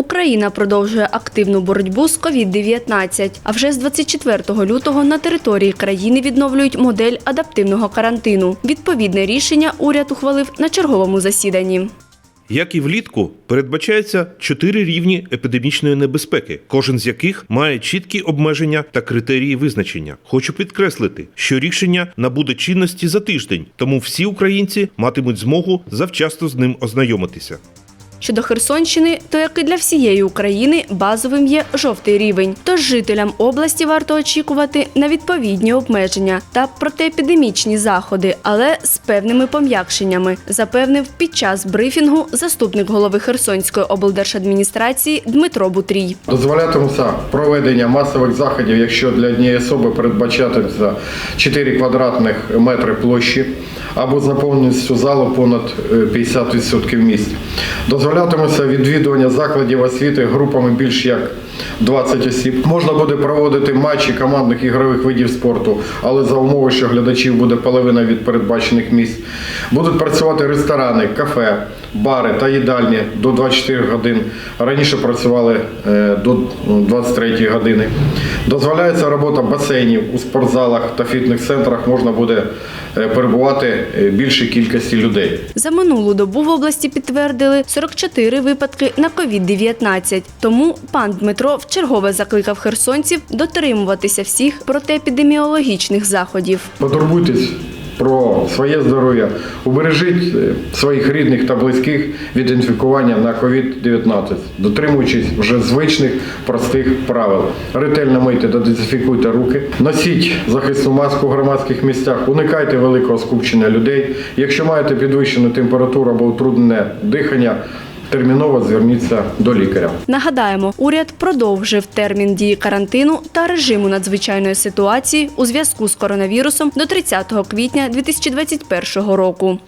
Україна продовжує активну боротьбу з COVID-19. А вже з 24 лютого на території країни відновлюють модель адаптивного карантину. Відповідне рішення уряд ухвалив на черговому засіданні. Як і влітку, передбачається чотири рівні епідемічної небезпеки, кожен з яких має чіткі обмеження та критерії визначення. Хочу підкреслити, що рішення набуде чинності за тиждень, тому всі українці матимуть змогу завчасно з ним ознайомитися. Щодо Херсонщини, то як і для всієї України базовим є жовтий рівень. Тож жителям області варто очікувати на відповідні обмеження та протиепідемічні заходи, але з певними пом'якшеннями, запевнив під час брифінгу заступник голови Херсонської облдержадміністрації Дмитро Бутрій. Дозволятимуться проведення масових заходів, якщо для однієї особи передбачатиметься 4 квадратних метри площі або заповнистю залу понад е, 50% місць. Дозволятиметься відвідування закладів освіти групами більш як 20 осіб. Можна буде проводити матчі командних ігрових видів спорту, але за умови, що глядачів буде половина від передбачених місць. Будуть працювати ресторани, кафе, бари та їдальні до 24 годин. Раніше працювали е, до 23 години. Дозволяється робота басейнів у спортзалах та фітнес-центрах. Можна буде е, перебувати е, більшій кількості людей. За минулу добу в області підтвердили 44 випадки на COVID-19. Тому пан Дмитро вчергове закликав херсонців дотримуватися всіх протиепідеміологічних заходів. Потурбуйтесь про своє здоров'я, убережіть е, своїх рідних та близьких від інфікування на COVID-19, дотримуючись вже звичних простих правил. Ретельно мийте та дезінфікуйте руки, носіть захисну маску в громадських місцях, уникайте великого скупчення людей. Якщо маєте підвищену температуру або утруднене дихання, терміново зверніться до лікаря. Нагадаємо, уряд продовжив термін дії карантину та режиму надзвичайної ситуації у зв'язку з коронавірусом до 30 квітня 2021 року.